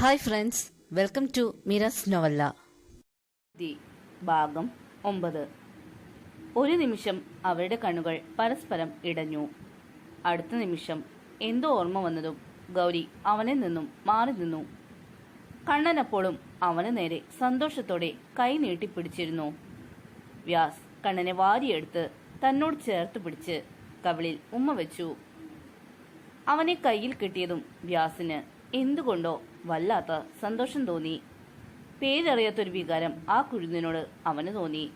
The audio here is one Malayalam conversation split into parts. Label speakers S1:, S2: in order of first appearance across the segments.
S1: ഹായ് ഫ്രണ്ട്സ് വെൽക്കം ടു മിറസ് നോവല്ല
S2: ഭാഗം ഒമ്പത്. ഒരു നിമിഷം അവരുടെ കണ്ണുകൾ പരസ്പരം ഇടഞ്ഞു. അടുത്ത നിമിഷം എന്തോ ഓർമ്മ വന്നതും ഗൗരി അവനിൽ നിന്നും മാറി നിന്നു. കണ്ണനപ്പോഴും അവന് നേരെ സന്തോഷത്തോടെ കൈ നീട്ടിപ്പിടിച്ചിരുന്നു. വ്യാസ് കണ്ണനെ വാരിയെടുത്ത് തന്നോട് ചേർത്ത് പിടിച്ച് കവിളിൽ ഉമ്മ വെച്ചു. അവനെ കയ്യിൽ കിട്ടിയതും വ്യാസിന് എന്തുകൊണ്ടോ വല്ലാത്ത സന്തോഷം തോന്നി. പേരറിയാത്തൊരു വികാരം ആ കുരുന്നിനോട് അവന് തോന്നി.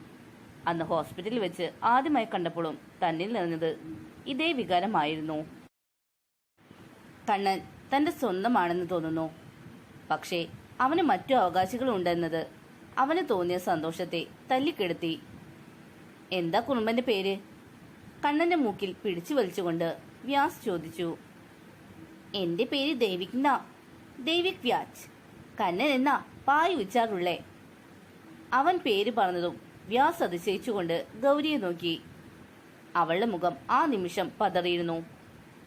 S2: അന്ന് ഹോസ്പിറ്റലിൽ വെച്ച് ആദ്യമായി കണ്ടപ്പോഴും തന്നിൽ നിറഞ്ഞത് ഇതേ വികാരമായിരുന്നു. കണ്ണൻ തന്റെ സ്വന്തമാണെന്ന് തോന്നുന്നു. പക്ഷേ അവന് മറ്റു അവകാശികളുണ്ടെന്നത് അവന് തോന്നിയ സന്തോഷത്തെ തല്ലിക്കെടുത്തി. എന്താ കുറുമ്പന്റെ പേര്? കണ്ണന്റെ മൂക്കിൽ പിടിച്ചു വലിച്ചുകൊണ്ട് വ്യാസ് ചോദിച്ചു. എന്റെ പേര് ദേവിക് ദേവിക് വ്യാജ് കണ്ണൻ എന്നാ പായ് ഉച്ചാറുള്ളേ. അവൻ പേര് പറഞ്ഞതും വ്യാസ് അതിശയിച്ചുകൊണ്ട് ഗൗരിയെ നോക്കി. അവളുടെ മുഖം ആ നിമിഷം പതറിയിരുന്നു.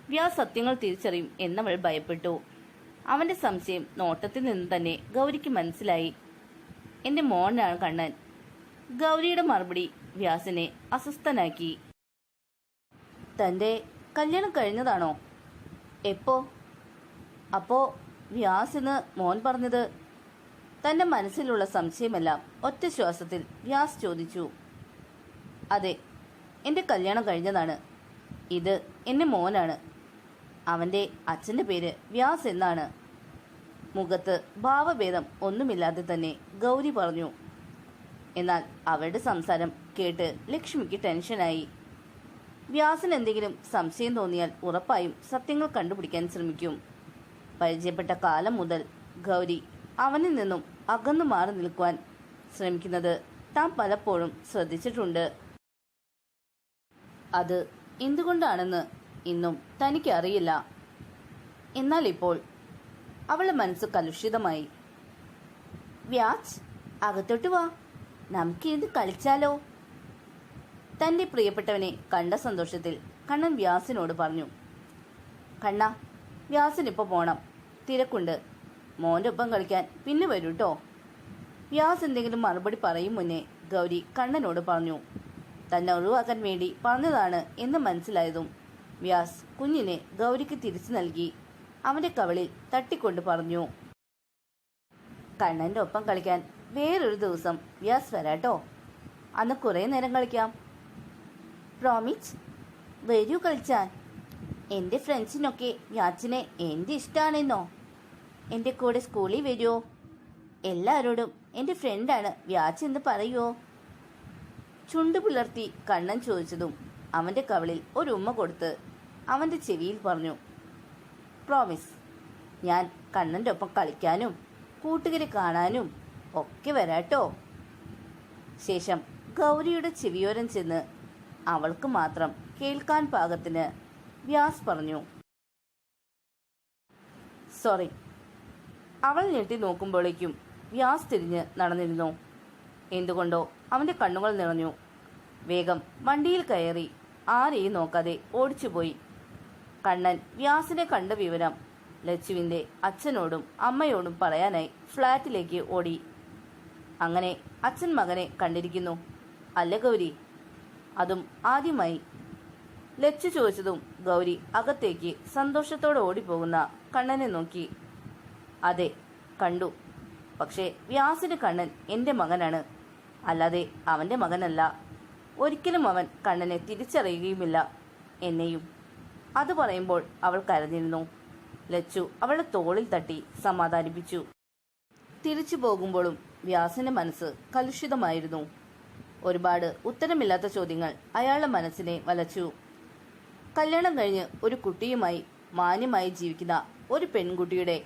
S2: വ്യാസ് സത്യങ്ങൾ തിരിച്ചറിയും എന്നവൾ ഭയപ്പെട്ടു. അവന്റെ സംശയം നോട്ടത്തിൽ നിന്ന് തന്നെ ഗൗരിക്ക് മനസ്സിലായി. എന്റെ മോനാണ് കണ്ണൻ. ഗൗരിയുടെ മറുപടി വ്യാസിനെ അസ്വസ്ഥനാക്കി. തന്റെ കല്യാണം കഴിഞ്ഞതാണോ? എപ്പോ? അപ്പോ വ്യാസിന് മോൻ പറഞ്ഞത് തന്റെ മനസ്സിലുള്ള സംശയമെല്ലാം ഒറ്റ ശ്വാസത്തിൽ വ്യാസ് ചോദിച്ചു. അതെ എന്റെ കല്യാണം കഴിഞ്ഞതാണ്. ഇത് എന്റെ മോനാണ്. അവന്റെ അച്ഛന്റെ പേര് വ്യാസ് എന്നാണ്. മുഖത്ത് ഭാവഭേദം ഒന്നുമില്ലാതെ തന്നെ ഗൗരി പറഞ്ഞു. എന്നാൽ അവരുടെ സംസാരം കേട്ട് ലക്ഷ്മിക്ക് ടെൻഷനായി വ്യാസിന് എന്തെങ്കിലും സംശയം തോന്നിയാൽ ഉറപ്പായും സത്യങ്ങൾ കണ്ടുപിടിക്കാൻ ശ്രമിക്കും. പരിചയപ്പെട്ട കാലം മുതൽ ഗൗരി അവനിൽ നിന്നും അകന്നു മാറി നിൽക്കുവാൻ ശ്രമിക്കുന്നത് താൻ പലപ്പോഴും ശ്രദ്ധിച്ചിട്ടുണ്ട്. അത് എന്തുകൊണ്ടാണെന്ന് ഇന്നും തനിക്ക് അറിയില്ല. എന്നാൽ ഇപ്പോൾ അവളുടെ മനസ്സ് കലുഷിതമായി. വ്യാജ് അകത്തോട്ട് വാ. നമുക്ക് ഇത് കളിച്ചാലോ? തന്റെ പ്രിയപ്പെട്ടവനെ കണ്ട സന്തോഷത്തിൽ കണ്ണൻ വ്യാസിനോട് പറഞ്ഞു കണ്ണ വ്യാസിനിപ്പോ പോണം. തിരക്കുണ്ട്. മോന്റെ ഒപ്പം കളിക്കാൻ പിന്നെ വരൂ കേട്ടോ വ്യാസ് എന്തെങ്കിലും മറുപടി പറയും മുന്നേ ഗൗരി കണ്ണനോട് പറഞ്ഞു തന്നെ ഒഴിവാക്കാൻ വേണ്ടി പറഞ്ഞതാണ് എന്ന് മനസ്സിലായതും വ്യാസ് കുഞ്ഞിനെ ഗൗരിക്ക് തിരിച്ചു നൽകി. അവന്റെ കവളിൽ തട്ടിക്കൊണ്ട് പറഞ്ഞു കണ്ണന്റെ ഒപ്പം കളിക്കാൻ വേറൊരു ദിവസം വ്യാസ് വരാട്ടോ. അന്ന് കുറേ നേരം കളിക്കാം. പ്രോമിച്ച് വരൂ കളിച്ചാൻ. എന്റെ ഫ്രണ്ട്സിനൊക്കെ യാച്ചിനെ എന്ത് ഇഷ്ടമാണെന്നോ എന്റെ കൂടെ സ്കൂളിൽ വരുമോ എല്ലാവരോടും എന്റെ ഫ്രണ്ടാണ് വ്യാച്ച് എന്ന് പറയുമോ ചുണ്ടു പുലർത്തി കണ്ണൻ ചോദിച്ചതും അവന്റെ കവളിൽ ഒരു ഉമ്മ കൊടുത്ത് അവന്റെ ചെവിയിൽ പറഞ്ഞു പ്രോമിസ് ഞാൻ കണ്ണന്റെ ഒപ്പം കളിക്കാനും കൂട്ടുകാരെ കാണാനും ഒക്കെ വരാട്ടോ. ശേഷം ഗൗരിയുടെ ചെവിയോരം ചെന്ന് അവൾക്ക് മാത്രം കേൾക്കാൻ പാകത്തിന് വ്യാസ് പറഞ്ഞു. സോറി. അവൾ ഞെട്ടി നോക്കുമ്പോഴേക്കും വ്യാസ് തിരിഞ്ഞ് നടന്നിരുന്നു. എന്തുകൊണ്ടോ? അവന്റെ കണ്ണുകൾ നിറഞ്ഞു. വേഗം വണ്ടിയിൽ കയറി ആരെയും നോക്കാതെ ഓടിച്ചുപോയി. കണ്ണൻ വ്യാസിനെ കണ്ട വിവരം ലച്ചുവിന്റെ അച്ഛനോടും അമ്മയോടും പറയാനായി ഫ്ലാറ്റിലേക്ക് ഓടി. അങ്ങനെ അച്ഛൻ മകനെ കണ്ടിരിക്കുന്നു അല്ല ഗൗരി. അതും ആദ്യമായി ലച്ചു ചോദിച്ചതും ഗൗരി അകത്തേക്ക് സന്തോഷത്തോടെ ഓടിപ്പോകുന്ന കണ്ണനെ നോക്കി. അതെ കണ്ടു. പക്ഷേ വ്യാസിന്റെ കണ്ണൻ എന്റെ മകനാണ്. അല്ലാതെ അവന്റെ മകനല്ല. ഒരിക്കലും അവൻ കണ്ണനെ തിരിച്ചറിയുകയുമില്ല എന്നെയും. അത് പറയുമ്പോൾ അവൾ കരഞ്ഞിരുന്നു. ലച്ചു അവളുടെ തോളിൽ തട്ടി സമാധാനിപ്പിച്ചു. തിരിച്ചു പോകുമ്പോഴും വ്യാസന്റെ മനസ്സ് കലുഷിതമായിരുന്നു. ഒരുപാട് ഉത്തരമില്ലാത്ത ചോദ്യങ്ങൾ അയാളുടെ മനസ്സിനെ വലച്ചു. കല്യാണം കഴിഞ്ഞ് ഒരു കുട്ടിയുമായി മാന്യമായി ജീവിക്കുന്ന ഒരു പെൺകുട്ടിയുടെ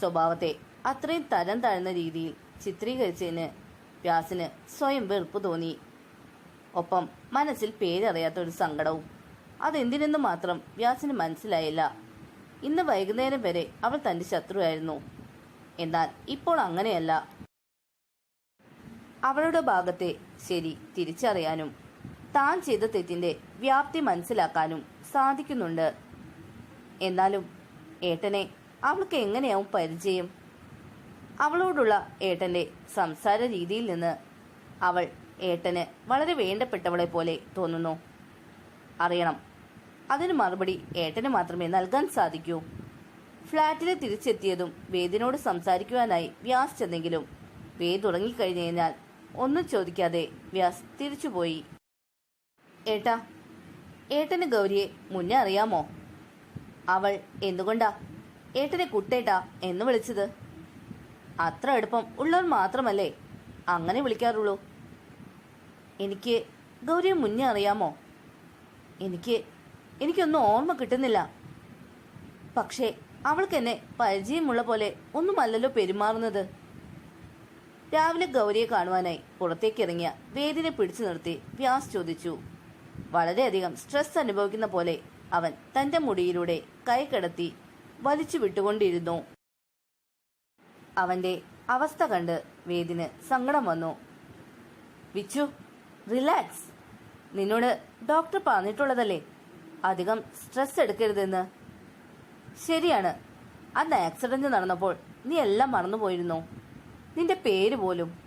S2: സ്വഭാവത്തെ അത്രയും തരം താഴ്ന്ന രീതിയിൽ ചിത്രീകരിച്ചതിന് വ്യാസിന് സ്വയം വെറുപ്പ് തോന്നി. ഒപ്പം മനസ്സിൽ പേരറിയാത്ത ഒരു സങ്കടവും. അതെന്തിനെന്ന് മാത്രം വ്യാസിന് മനസ്സിലായില്ല. ഇന്ന് വൈകുന്നേരം വരെ അവൾ തന്റെ ശത്രുവായിരുന്നു. എന്നാൽ ഇപ്പോൾ അങ്ങനെയല്ല. അവളുടെ ഭാഗത്തെ ശരി തിരിച്ചറിയാനും താൻ ചെയ്ത തെറ്റിന്റെ വ്യാപ്തി മനസ്സിലാക്കാനും സാധിക്കുന്നുണ്ട്. എന്നാലും ഏട്ടനെ അവൾക്ക് എങ്ങനെയാവും പരിചയം? അവളോടുള്ള ഏട്ടന്റെ സംസാര രീതിയിൽ നിന്ന് അവൾ ഏട്ടന് വളരെ വേണ്ടപ്പെട്ടവളെ പോലെ തോന്നുന്നു. അറിയണം അതിന് മറുപടി ഏട്ടന് മാത്രമേ നൽകാൻ സാധിക്കൂ. ഫ്ളാറ്റിൽ തിരിച്ചെത്തിയതും വേദിനോട് സംസാരിക്കുവാനായി വ്യാസ് ചെന്നെങ്കിലും വേദ് തുടങ്ങിക്കഴിഞ്ഞു കഴിഞ്ഞാൽ ഒന്നും ചോദിക്കാതെ വ്യാസ് തിരിച്ചുപോയി. ഏട്ടാ ഏട്ടന് ഗൗരിയെ മുന്നേ അറിയാമോ? അവൾ എന്തുകൊണ്ടാ ഏട്ടനെ കുട്ടേട്ടാ എന്ന് വിളിച്ചത്? അത്ര അടുപ്പം ഉള്ളവർ മാത്രമല്ലേ അങ്ങനെ വിളിക്കാറുള്ളൂ? എനിക്ക് ഗൗരിയെ മുന്നേ അറിയാമോ? എനിക്ക് എനിക്കൊന്നും ഓർമ്മ കിട്ടുന്നില്ല. പക്ഷേ അവൾക്ക് എന്നെ പരിചയമുള്ള പോലെ ഒന്നുമല്ലല്ലോ പെരുമാറുന്നത്. രാവിലെ ഗൗരിയെ കാണുവാനായി പുറത്തേക്കിറങ്ങിയ വേദിനെ പിടിച്ചു നിർത്തി വ്യാസ് ചോദിച്ചു വളരെയധികം സ്ട്രെസ് അനുഭവിക്കുന്ന പോലെ അവൻ തന്റെ മുടിയിലൂടെ കൈ കടത്തി വലിച്ചു വിട്ടുകൊണ്ടിരുന്നു. അവന്റെ അവസ്ഥ കണ്ട് വേദിന് സങ്കടം വന്നു. വിച്ചു റിലാക്സ് നിന്നോട് ഡോക്ടർ പറഞ്ഞിട്ടുള്ളതല്ലേ? അധികം സ്ട്രെസ് എടുക്കരുതെന്ന്. ശരിയാണ്. അന്ന് ആക്സിഡന്റ് നടന്നപ്പോൾ നീ എല്ലാം മറന്നുപോയിരുന്നു നിന്റെ പേര് പോലും.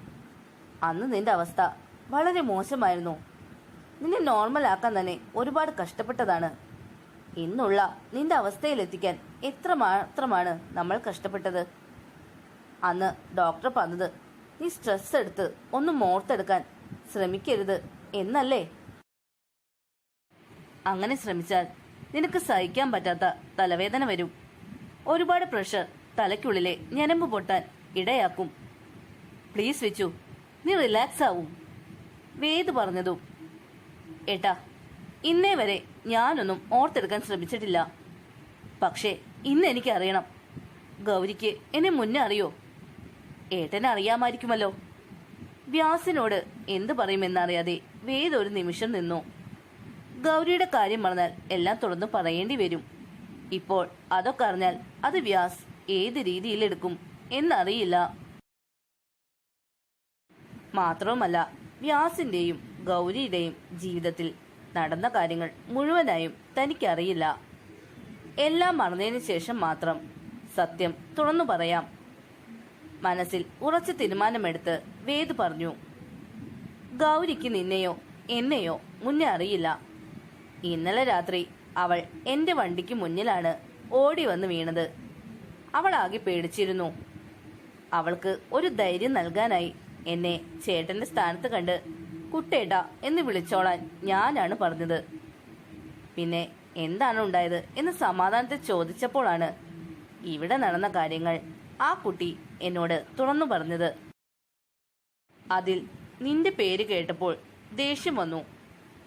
S2: അന്ന് നിന്റെ അവസ്ഥ വളരെ മോശമായിരുന്നു. നിന്നെ നോർമൽ ആക്കാൻ തന്നെ ഒരുപാട് കഷ്ടപ്പെട്ടതാണ്. ഇന്നുള്ള നിന്റെ അവസ്ഥയിലെത്തിക്കാൻ എത്ര മാത്രമാണ് നമ്മൾ കഷ്ടപ്പെട്ടത്? അന്ന് ഡോക്ടർ പറഞ്ഞത് നീ സ്ട്രെസ് എടുത്ത് ഒന്ന് മോർത്തെടുക്കാൻ ശ്രമിക്കരുത് എന്നല്ലേ? അങ്ങനെ ശ്രമിച്ചാൽ നിനക്ക് സഹിക്കാൻ പറ്റാത്ത തലവേദന വരും. ഒരുപാട് പ്രഷർ തലയ്ക്കുള്ളിലെ ഞരമ്പ് പൊട്ടാൻ ഇടയാക്കും. പ്ലീസ് വെച്ചു നീ റിലാക്സ് ആവും വേദ് പറഞ്ഞതും ഏട്ടാ ഇന്നേ വരെ ഞാനൊന്നും ഓർത്തെടുക്കാൻ ശ്രമിച്ചിട്ടില്ല. പക്ഷേ ഇന്ന് എനിക്ക് അറിയണം ഗൗരിക്ക് എന്നെ മുന്നേ അറിയോ? ഏട്ടനെ അറിയാമായിരിക്കുമല്ലോ. വ്യാസിനോട് എന്തു പറയുമെന്നറിയാതെ വേദൊരു നിമിഷം നിന്നു. ഗൗരിയുടെ കാര്യം പറഞ്ഞാൽ എല്ലാം തുറന്നു പറയേണ്ടി വരും. ഇപ്പോൾ അതൊക്കെ അറിഞ്ഞാൽ അത് വ്യാസ് ഏത് രീതിയിൽ എടുക്കും എന്നറിയില്ല. മാത്രവുമല്ല വ്യാസിന്റെയും ഗൗരിയുടെയും ജീവിതത്തിൽ നടന്ന കാര്യങ്ങൾ മുഴുവനായും തനിക്കറിയില്ല. എല്ലാം മറന്നതിന് ശേഷം മാത്രം സത്യം തുറന്നു പറയാം. മനസ്സിൽ ഉറച്ച തീരുമാനമെടുത്ത് വേദ് പറഞ്ഞു ഗൗരിക്ക് നിന്നെയോ എന്നെയോ മുന്നേ അറിയില്ല. ഇന്നലെ രാത്രി അവൾ എന്റെ വണ്ടിക്ക് മുന്നിലാണ് ഓടി വന്ന് വീണത്. അവൾ ആകെ പേടിച്ചിരുന്നു. അവൾക്ക് ഒരു ധൈര്യം നൽകാനായി എന്നെ ചേട്ടന്റെ സ്ഥാനത്ത് കണ്ട് കുട്ടേട്ട എന്ന് വിളിച്ചോളാൻ ഞാനാണ് പറഞ്ഞത്. പിന്നെ എന്താണ് ഉണ്ടായത് എന്ന് സമാധാനത്തെ ചോദിച്ചപ്പോഴാണ് ഇവിടെ നടന്ന കാര്യങ്ങൾ ആ കുട്ടി എന്നോട് തുറന്നു പറഞ്ഞത്. അതിൽ നിന്റെ പേര് കേട്ടപ്പോൾ ദേഷ്യം വന്നു.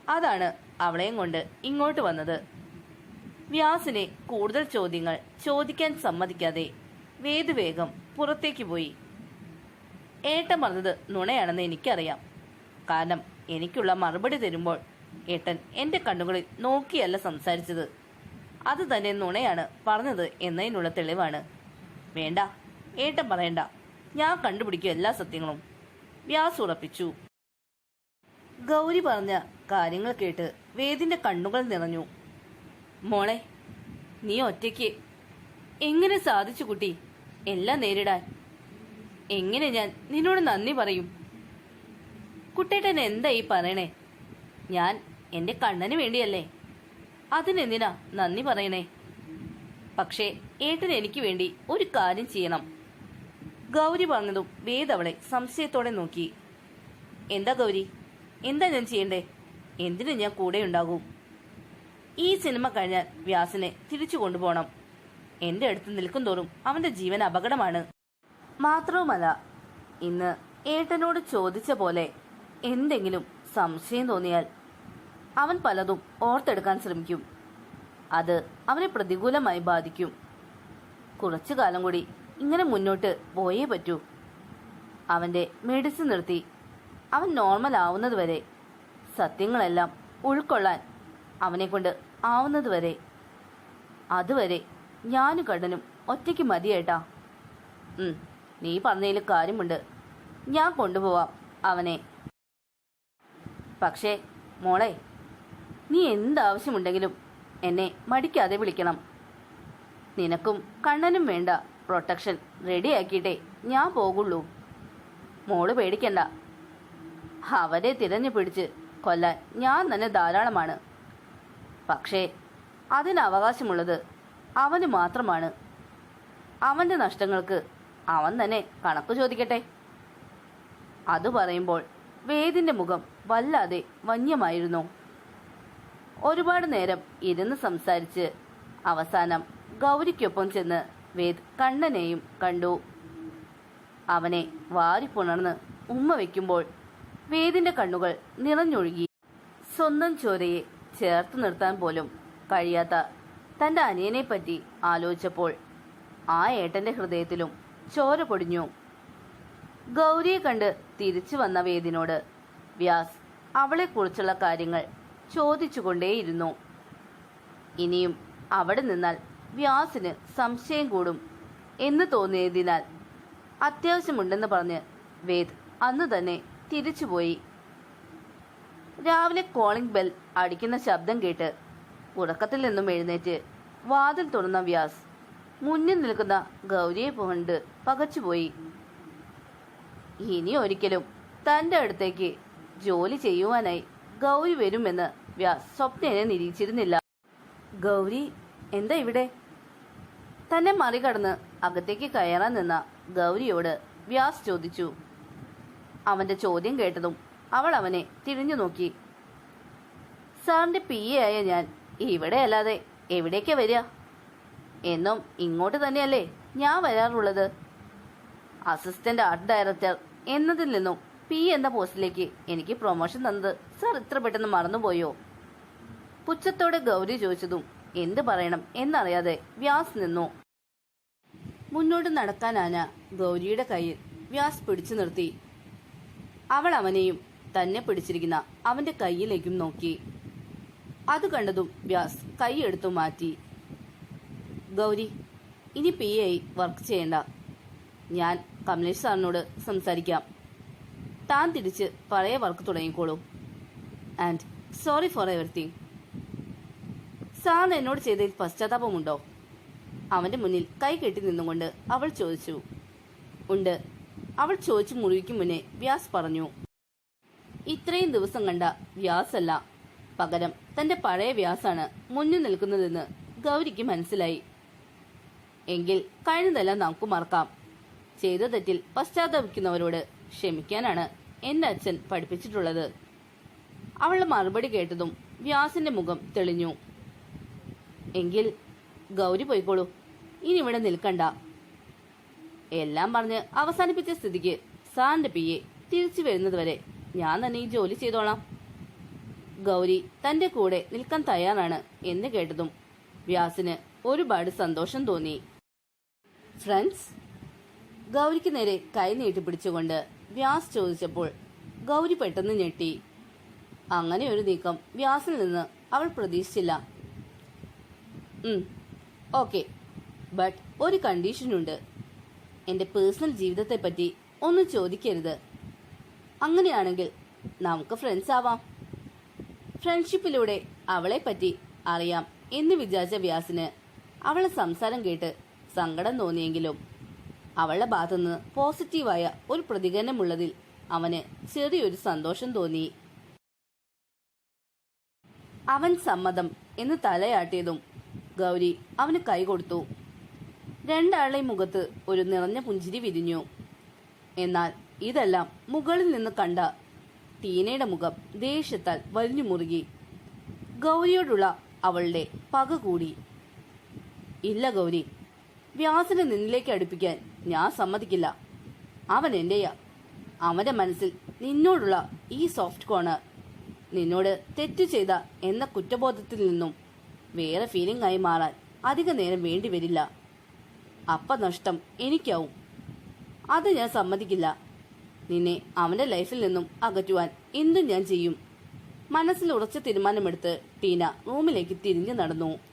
S2: അതാണ് അവളെയും കൊണ്ട് ഇങ്ങോട്ട് വന്നത്. വ്യാസിനെ കൂടുതൽ ചോദ്യങ്ങൾ ചോദിക്കാൻ സമ്മതിക്കാതെ വേഗം പുറത്തേക്ക് പോയി. ഏട്ടൻ പറഞ്ഞത് നുണയാണെന്ന് എനിക്കറിയാം. കാരണം എനിക്കുള്ള മറുപടി തരുമ്പോൾ ഏട്ടൻ എന്റെ കണ്ണുകളിൽ നോക്കിയല്ല സംസാരിച്ചത്. അത് തന്നെ നുണയാണ് പറഞ്ഞത് എന്നതിനുള്ള തെളിവാണ്. വേണ്ട ഏട്ടൻ പറയണ്ട. ഞാൻ കണ്ടുപിടിക്കും എല്ലാ സത്യങ്ങളും. വ്യാസ് ഉറപ്പിച്ചു. ഗൗരി പറഞ്ഞ കാര്യങ്ങൾ കേട്ട് വേദിന്റെ കണ്ണുകൾ നിറഞ്ഞു. മോളെ നീ ഒറ്റയ്ക്ക് എങ്ങനെ സാധിച്ചു കുട്ടി? എല്ലാം നേരിടാൻ. എങ്ങനെ ഞാൻ നിന്നോട് നന്ദി പറയും? കുട്ടേട്ടൻ എന്താ ഈ പറയണേ? ഞാൻ എന്റെ കണ്ണന് വേണ്ടിയല്ലേ. അതിനെന്തിനാ നന്ദി പറയണേ? പക്ഷേ ഏട്ടൻ എനിക്ക് വേണ്ടി ഒരു കാര്യം ചെയ്യണം. ഗൗരി പറഞ്ഞതും വേദ അവളെ സംശയത്തോടെ നോക്കി. എന്താ ഗൗരി? എന്താ ഞാൻ ചെയ്യണ്ടേ? എന്തിനു ഞാൻ കൂടെ ഉണ്ടാകും. ഈ സിനിമ കഴിഞ്ഞാൽ വ്യാസിനെ തിരിച്ചു കൊണ്ടുപോകണം. എന്റെ അടുത്ത് നിൽക്കും തോറും അവന്റെ ജീവൻ അപകടമാണ്. മാത്രവുമല്ല ഇന്ന് ഏട്ടനോട് ചോദിച്ച പോലെ എന്തെങ്കിലും സംശയം തോന്നിയാൽ അവൻ പലതും ഓർത്തെടുക്കാൻ ശ്രമിക്കും. അത് അവനെ പ്രതികൂലമായി ബാധിക്കും. കുറച്ചു കാലം കൂടി ഇങ്ങനെ മുന്നോട്ട് പോയേ പറ്റൂ. അവന്റെ മെഡിസിൻ നിർത്തി അവൻ നോർമൽ ആവുന്നതുവരെ സത്യങ്ങളെല്ലാം ഉൾക്കൊള്ളാൻ അവനെ കൊണ്ട് ആവുന്നതുവരെ അതുവരെ ഞാനും കടനും ഒറ്റയ്ക്ക് മതിയേട്ടാ. നീ പറഞ്ഞതിൽ കാര്യമുണ്ട്. ഞാൻ കൊണ്ടുപോവാം അവനെ. പക്ഷേ മോളെ നീ എന്താവശ്യമുണ്ടെങ്കിലും എന്നെ മടിക്കാതെ വിളിക്കണം. നിനക്കും കണ്ണനും വേണ്ട. പ്രൊട്ടക്ഷൻ റെഡിയാക്കിയിട്ടേ ഞാൻ പോകുള്ളൂ. മോൾ പേടിക്കണ്ട. അവരെ തിരഞ്ഞു പിടിച്ച് കൊല്ലാൻ ഞാൻ തന്നെ ധാരാളമാണ്. പക്ഷേ അതിന് അവകാശമുള്ളത് അവന് മാത്രമാണ്. അവന്റെ നഷ്ടങ്ങൾക്ക് അവൻ തന്നെ കണക്ക് ചോദിക്കട്ടെ? അത് പറയുമ്പോൾ വേദിന്റെ മുഖം വല്ലാതെ വന്യമായിരുന്നു ഒരുപാട് നേരം ഇരുന്ന് സംസാരിച്ച് അവസാനം ഗൗരിക്കൊപ്പം ചെന്ന് വേദ് കണ്ണനെയും കണ്ടു. അവനെ വാരിപ്പുണർന്ന് ഉമ്മ വയ്ക്കുമ്പോൾ വേദിന്റെ കണ്ണുകൾ നിറഞ്ഞൊഴുകി. സ്വന്തം ചോരയെ ചേർത്ത് നിർത്താൻ പോലും കഴിയാത്ത തന്റെ അനിയനെപ്പറ്റി ആലോചിച്ചപ്പോൾ ആ ഏട്ടന്റെ ഹൃദയത്തിലും ചോര പൊടിഞ്ഞു. ഗൗരിയെ കണ്ട് തിരിച്ചു വന്ന വേദിനോട് വ്യാസ് അവളെക്കുറിച്ചുള്ള കാര്യങ്ങൾ ചോദിച്ചുകൊണ്ടേയിരുന്നു. ഇനിയും അവിടെ നിന്നാൽ വ്യാസിന് സംശയം കൂടും എന്ന് തോന്നിയതിനാൽ അത്യാവശ്യമുണ്ടെന്ന് പറഞ്ഞ് വേദ് അന്ന് തന്നെ തിരിച്ചുപോയി. രാവിലെ കോളിംഗ് ബെൽ അടിക്കുന്ന ശബ്ദം കേട്ട് ഉറക്കത്തിൽ നിന്നും എഴുന്നേറ്റ് വാതിൽ തുറന്ന വ്യാസ് മുന്നിൽ നിൽക്കുന്ന ഗൗരിയെ കൊണ്ട് പകച്ചുപോയി. ഇനി ഒരിക്കലും തന്റെ അടുത്തേക്ക് ജോലി ചെയ്യുവാനായി ഗൗരി വരുമെന്ന് വ്യാസ് സ്വപ്നനെ നിരീക്ഷിച്ചിരുന്നില്ല. ഗൗരി എന്താ ഇവിടെ? തന്നെ മറികടന്ന് അകത്തേക്ക് കയറാൻ നിന്ന ഗൗരിയോട് വ്യാസ് ചോദിച്ചു. അവന്റെ ചോദ്യം കേട്ടതും അവൾ അവനെ തിരിഞ്ഞു നോക്കി. സാറിന്റെ പി. എ. ആയ ഞാൻ ഇവിടെ അല്ലാതെ എവിടേക്കാ വരിക? എന്നും ഇങ്ങോട്ട് തന്നെയല്ലേ ഞാൻ വരാറുള്ളത്? അസിസ്റ്റന്റ് ആർട്ട് ഡയറക്ടർ എന്നതിൽ നിന്നും പി എന്ന പോസ്റ്റിലേക്ക് എനിക്ക് പ്രൊമോഷൻ തന്നത്. സർ ഇത്ര പെട്ടെന്ന് മറന്നുപോയോ? പുച്ഛത്തോടെ ഗൗരി ചോദിച്ചതും എന്ത് പറയണം എന്നറിയാതെ വ്യാസ് നിന്നു. മുന്നോട്ട് നടക്കാനാന ഗൗരിയുടെ കയ്യിൽ വ്യാസ് പിടിച്ചു നിർത്തി. അവൾ അവനെയും തന്നെ പിടിച്ചിരിക്കുന്ന അവന്റെ കൈയിലേക്കും നോക്കി. അത് കണ്ടതും വ്യാസ് കൈയെടുത്തു മാറ്റി. ഗൗരി ഇനി പി ഐ വർക്ക് ചെയ്യണ്ട. ഞാൻ കമലേഷ് സാറിനോട് സംസാരിക്കാം. താൻ തിരിച്ച് പഴയ വർക്ക് തുടങ്ങിക്കോളൂ. ആൻഡ് സോറി ഫോർ എവറിത്തിങ് സാറിന് എന്നോട് ചെയ്തതിൽ പശ്ചാത്താപമുണ്ടോ? അവന്റെ മുന്നിൽ കൈ കെട്ടി നിന്നുകൊണ്ട് അവൾ ചോദിച്ചു. ഉണ്ട്. അവൾ ചോദിച്ചു മുറിവിക്കും മുന്നേ വ്യാസ് പറഞ്ഞു. ഇത്രയും ദിവസം കണ്ട വ്യാസല്ല. പകരം തന്റെ പഴയ വ്യാസാണ് മുന്നിൽ നിൽക്കുന്നതെന്ന് ഗൗരിക്ക് മനസ്സിലായി. എങ്കിൽ കഴിഞ്ഞതെല്ലാം നമുക്ക് മറക്കാം. ചെയ്ത തെറ്റിൽ പശ്ചാത്തപിക്കുന്നവരോട് ക്ഷമിക്കാനാണ് എന്റെ അച്ഛൻ പഠിപ്പിച്ചിട്ടുള്ളത്. അവൾ മറുപടി കേട്ടതും വ്യാസിന്റെ മുഖം തെളിഞ്ഞു. എങ്കിൽ ഗൗരി പോയിക്കോളൂ. ഇനി ഇവിടെ നിൽക്കണ്ട. എല്ലാം പറഞ്ഞ് അവസാനിപ്പിച്ച സ്ഥിതിക്ക് സാറിന്റെ പിയെ തിരിച്ചു വരുന്നതുവരെ ഞാൻ തന്നെ ഈ ജോലി ചെയ്തോളാം. ഗൗരി തന്റെ കൂടെ നിൽക്കാൻ തയ്യാറാണ് എന്ന് കേട്ടതും വ്യാസിന് ഒരുപാട് സന്തോഷം തോന്നി. ഫ്രണ്ട്സ് ഗൗരിക്ക് നേരെ കൈ നീട്ടി പിടിച്ചുകൊണ്ട് വ്യാസ് ചോദിച്ചപ്പോൾ ഗൗരി പെട്ടെന്ന് ഞെട്ടി. അങ്ങനെ ഒരു നീക്കം വ്യാസിൽ നിന്ന് അവൾ പ്രതീക്ഷിച്ചില്ല. ഓക്കെ. ബട്ട് ഒരു കണ്ടീഷനുണ്ട് എന്റെ പേഴ്സണൽ ജീവിതത്തെ പറ്റി ഒന്നും ചോദിക്കരുത്. അങ്ങനെയാണെങ്കിൽ നമുക്ക് ഫ്രണ്ട്സ് ആവാം. ഫ്രണ്ട്ഷിപ്പിലൂടെ അവളെ പറ്റി അറിയാം എന്ന് വിചാരിച്ച വ്യാസിന് അവളെ സംസാരം കേട്ട് സങ്കടം തോന്നിയെങ്കിലും അവളുടെ ഭാഗത്തുനിന്ന് പോസിറ്റീവായ ഒരു പ്രതികരണമുള്ളതിൽ അവന് ചെറിയൊരു സന്തോഷം തോന്നി. അവൻ സമ്മതം എന്ന് തലയാട്ടിയതും ഗൗരി അവന് കൈ കൊടുത്തു. രണ്ടാളുടെയും മുഖത്ത് ഒരു നിറഞ്ഞ പുഞ്ചിരി വിരിഞ്ഞു. എന്നാൽ ഇതെല്ലാം മുകളിൽ നിന്ന് കണ്ട ടീനയുടെ മുഖം ദേഷ്യത്താൽ വലിഞ്ഞു മുറുകി. ഗൗരിയോടുള്ള അവളുടെ പക കൂടി. ഇല്ല ഗൗരി വ്യാസനെ നിന്നിലേക്ക് അടുപ്പിക്കാൻ ഞാൻ സമ്മതിക്കില്ല. അവൻ എന്റെയാ അവന്റെ മനസ്സിൽ നിന്നോടുള്ള ഈ സോഫ്റ്റ് കോർണർ നിന്നോട് തെറ്റു ചെയ്ത എന്ന കുറ്റബോധത്തിൽ നിന്നും വേറെ ഫീലിംഗ് ആയി മാറാൻ അധിക നേരം വേണ്ടി വരില്ല. അപ്പ നഷ്ടം എനിക്കാവും. അത് ഞാൻ സമ്മതിക്കില്ല. നിന്നെ അവന്റെ ലൈഫിൽ നിന്നും അകറ്റുവാൻ എന്തും ഞാൻ ചെയ്യും. മനസ്സിൽ ഉറച്ച തീരുമാനമെടുത്ത് ടീന റൂമിലേക്ക് തിരിഞ്ഞു നടന്നു.